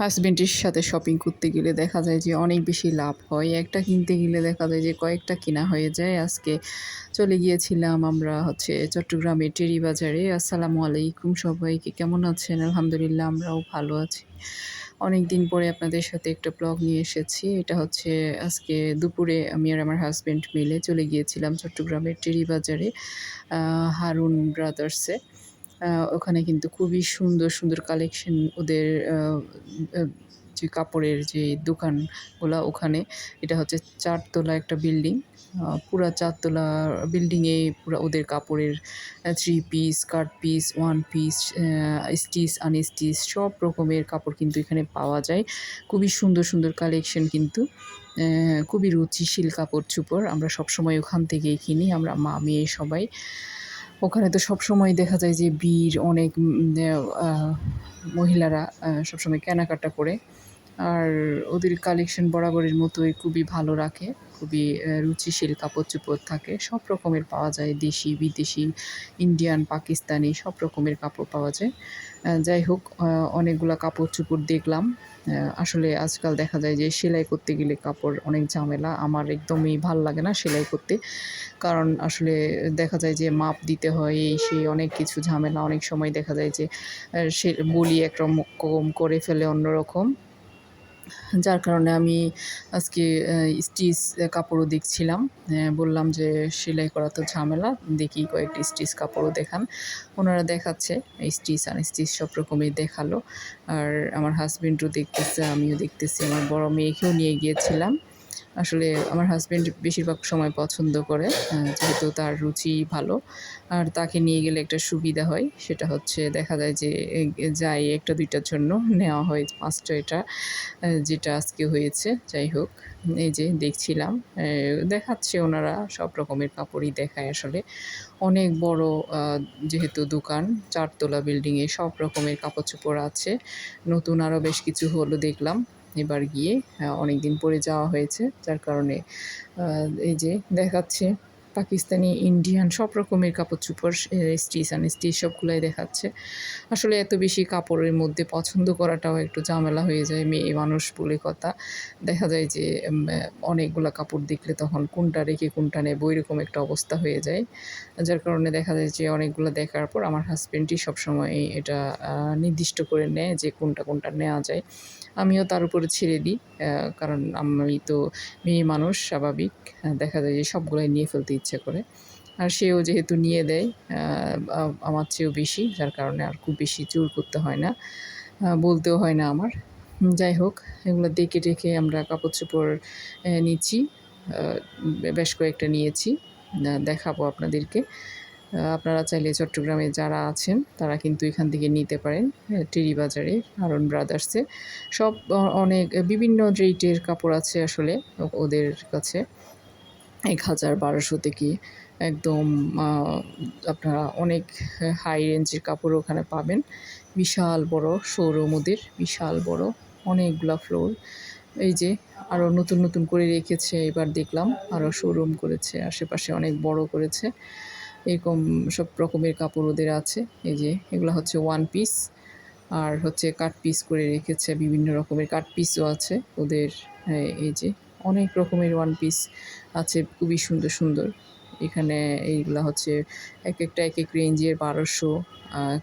হাজবেন্ডের সাথে শপিং করতে গেলে দেখা যায় যে অনেক বেশি লাভ হয়। একটা কিনতে গেলে দেখা যায় যে কয়েকটা কিনা হয়ে যায়। আজকে চলে গিয়েছিলাম আমরা হচ্ছে চট্টগ্রামের টেরি বাজারে। আসসালামু আলাইকুম সবাইকে, কেমন আছেন? আলহামদুলিল্লাহ আমরাও ভালো আছি। অনেক দিন পরে আপনাদের সাথে একটা ব্লগ নিয়ে এসেছি। এটা হচ্ছে আজকে দুপুরে আমি আর আমার হাজব্যান্ড মিলে চলে গিয়েছিলাম চট্টগ্রামের টেরি বাজারে হারুন ব্রাদার্সে ওখানে কিন্তু খুবই সুন্দর সুন্দর কালেকশন ওদের যে কাপড়ের যে দোকানগুলো ওখানে। এটা হচ্ছে চারতলা একটা বিল্ডিং পুরা চারতলা বিল্ডিংয়ে পুরো ওদের কাপড়ের three piece cut piece one piece stitch unstitch সব রকমের কাপড় কিন্তু এখানে পাওয়া যায়। খুবই সুন্দর সুন্দর কালেকশন কিন্তু খুবই রুচিশীল কাপড় চোপড় আমরা সবসময় ওখান থেকেই কিনি, আমরা মা, মেয়ে সবাই। ওখানে তো সবসময় দেখা যায় যে বীর অনেক মহিলারা সবসময় কেনাকাটা করে। আর ওদের কালেকশন বরাবরের মতোই খুবই ভালো রাখে। খুবই রুচিশীল কাপড় চোপড় থাকে। সব রকমের পাওয়া যায়, দেশি, বিদেশি ইন্ডিয়ান পাকিস্তানি সব রকমের কাপড় পাওয়া যায়। যাই হোক অনেকগুলা কাপড় চোপড় দেখলাম আসলে আজকাল দেখা যায় যে সেলাই করতে গেলে কাপড় অনেক ঝামেলা। আমার একদমই ভালো লাগে না সেলাই করতে। কারণ আসলে দেখা যায় যে মাপ দিতে হয়, এই সেই অনেক কিছু ঝামেলা। অনেক সময় দেখা যায় যে সে বলি একরকম করে ফেলে অন্যরকম। যার কারণে আমি আজকে স্টিচ কাপড়ও দেখছিলাম। বললাম যে সেলাই করা তো ঝামেলা, দেখি কয়েকটি স্টিচ কাপড়ও দেখান। ওনারা দেখাচ্ছে স্টিচ আর স্টিচ সব রকমই দেখাল। আর আমার হাজব্যান্ডও দেখতেছে, আমিও দেখতেছি। আমার বড় মেয়েকেও নিয়ে গিয়েছিলাম। আসলে আমার হাজব্যান্ড বেশিরভাগ সময় পছন্দ করে যেহেতু তার রুচি ভালো। আর তাকে নিয়ে গেলে একটা সুবিধা হয়, সেটা হচ্ছে দেখা যায় যে যাই, একটা দুইটার জন্য নেওয়া হয় পাঁচটা এটা যেটা আজকে হয়েছে, যাই হোক। এই যে দেখছিলাম দেখাচ্ছে ওনারা সব রকমের কাপড়ই দেখায় আসলে। অনেক বড় যেহেতু দোকান, চারতলা বিল্ডিংয়ে সব রকমের কাপড় চোপড় আছে। নতুন আরও বেশ কিছু হলো দেখলাম। এবার গিয়ে অনেক দিন পরে যাওয়া হয়েছে। যার কারণে এই যে দেখাচ্ছে পাকিস্তানি, ইন্ডিয়ান, সব রকমের কাপড় চোপড় স্টিচ, আন স্টিচ সবগুলাই দেখাচ্ছে। আসলে এত বেশি কাপড়ের মধ্যে পছন্দ করাটাও একটু ঝামেলা হয়ে যায় মেয়ে মানুষ বলে কথা। দেখা যায় যে অনেকগুলা কাপড় দেখলে তখন কোনটা রেখে কোনটা নেব এরকম একটা অবস্থা হয়ে যায়। যার কারণে দেখা যায় যে, অনেকগুলো দেখার পর আমার হাজব্যান্ডই সবসময় এটা নির্দিষ্ট করে নেয় যে, কোনটা কোনটা নেওয়া যায়। আমিও তার উপরে ছেড়ে দিই কারণ আমি তো মেয়ে মানুষ, স্বাভাবিক। দেখা যায় যে, সবগুলোই নিয়ে ফেলতে ইচ্ছে করে। আর সেও যেহেতু নিয়ে দেয় আমার চেয়েও বেশি, যার কারণে আর খুব বেশি জোর করতে হয় না বলতেও হয় না আমার। যাই হোক, এগুলো দেখে টেকে আমরা কাপড় চোপড় নিচ্ছি বেশ কয়েকটা নিয়েছি দেখাবো আপনাদেরকে। আপনারা চাইলে চট্টগ্রামে যারা আছেন, তারা কিন্তু এখান থেকে নিতে পারেন টেরি বাজারে, আরন ব্রাদার্সে সব অনেক, বিভিন্ন রেটের কাপড় আছে আসলে, ওদের কাছে। এক হাজার বারোশো থেকে একদম আপনারা অনেক হাই রেঞ্জের কাপড় ওখানে পাবেন। বিশাল বড় শোরুম ওদের, বিশাল বড়, অনেকগুলা ফ্লোর এই যে আরও নতুন নতুন করে রেখেছে, এবার দেখলাম আরও শোরুম করেছে, আশেপাশে অনেক বড় করেছে। এরকম সব রকমের কাপড় ওদের আছে। এই যে এগুলো হচ্ছে ওয়ান পিস আর হচ্ছে কাট পিস করে রেখেছে, বিভিন্ন রকমের কাট পিসও আছে ওদের এই যে অনেক রকমের ওয়ান পিস আছে, খুবই সুন্দর সুন্দর। এখানে এইগুলা হচ্ছে এক একটা, এক এক রেঞ্জের বারোশো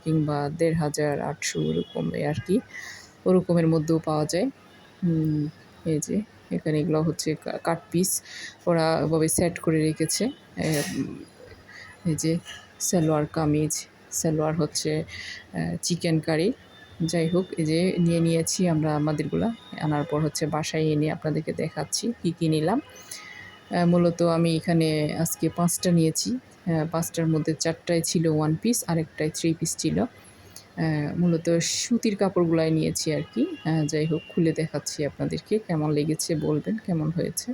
কিংবা দেড় হাজার আটশো ওরকম আর কি। ওরকমের মধ্যেও পাওয়া যায়। এই যে এখানে এগুলো হচ্ছে কাট পিস। ওরা ওভাবে সেট করে রেখেছে। এই যে সালোয়ার কামিজ, সালোয়ার হচ্ছে চিকেন কারি। যাই হোক, এই যে নিয়ে নিয়েছি আমরা আমাদেরগুলা। আনার পর হচ্ছে বাসায় এনে আপনাদেরকে দেখাচ্ছি কী কী নিলাম। মূলত আমি এখানে আজকে পাঁচটা নিয়েছি। পাঁচটার মধ্যে চারটায় ছিল ওয়ান পিস আরেকটায় থ্রি পিস ছিল। মূলত সুতির কাপড়গুলাই নিয়েছি আর কি। যাই হোক, খুলে দেখাচ্ছি আপনাদেরকে কেমন লেগেছে, বলবেন কেমন হয়েছে।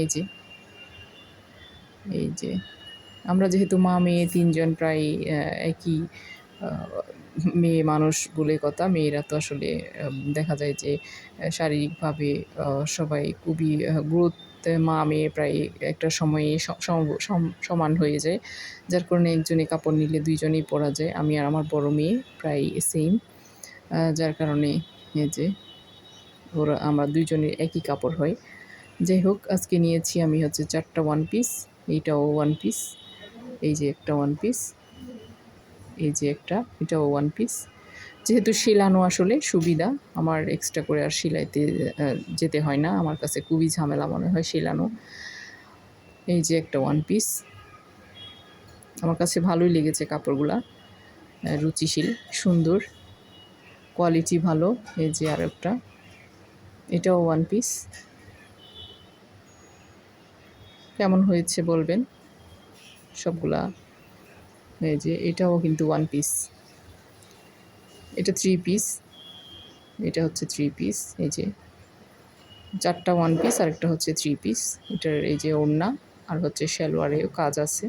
এই যে এই যে। আমরা যেহেতু মা, মেয়ে, তিনজন প্রায় একই মেয়ে মানুষ বলে কথা। মেয়েরা তো আসলে দেখা যায় যে, শারীরিকভাবে সবাই খুবই গ্রোথ মা মেয়ে প্রায় একটা সময়ে সম- সম- সমান হয়ে যায়। যার কারণে একজনে কাপড় নিলে দুইজনেই পরা যায়। আমি আর আমার বড় মেয়ে প্রায় সেম যার কারণে যে, ওরা, আমরা দুইজনের একই কাপড় হয়। যাই হোক, আজকে নিয়েছি আমি হচ্ছে চারটা ওয়ান পিস এইটাও ওয়ান পিস এই যে একটা ওয়ান পিস এই যে একটা এটাও ওয়ান পিস যেহেতু শিলানো আসলে সুবিধা আমার এক্সট্রা করে আর সেলাইতে আহ, যেতে হয় না। আমার কাছে খুবই ঝামেলা মনে হয় শিলানো। এই যে একটা ওয়ান পিস আমার কাছে ভালোই লেগেছে কাপড়গুলা রুচিশীল সুন্দর কোয়ালিটি ভালো। এই যে আর একটা এটাও ওয়ান পিস কেমন হয়েছে বলবেন? সবগুলা এই যে এটাও কিন্তু ওয়ান পিস এটা থ্রি পিস এটা হচ্ছে থ্রি পিস এই যে। চারটা ওয়ান পিস আর একটা হচ্ছে থ্রি পিস এটার এই যে ওড়না, আর হচ্ছে সালোয়ারেও কাজ আছে।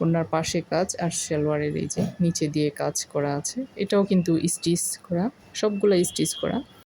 ওড়নার পাশে কাজ, আর সালোয়ারের এই যে নিচে দিয়ে কাজ করা আছে। এটাও কিন্তু স্টিচ করা সবগুলো স্টিচ করা।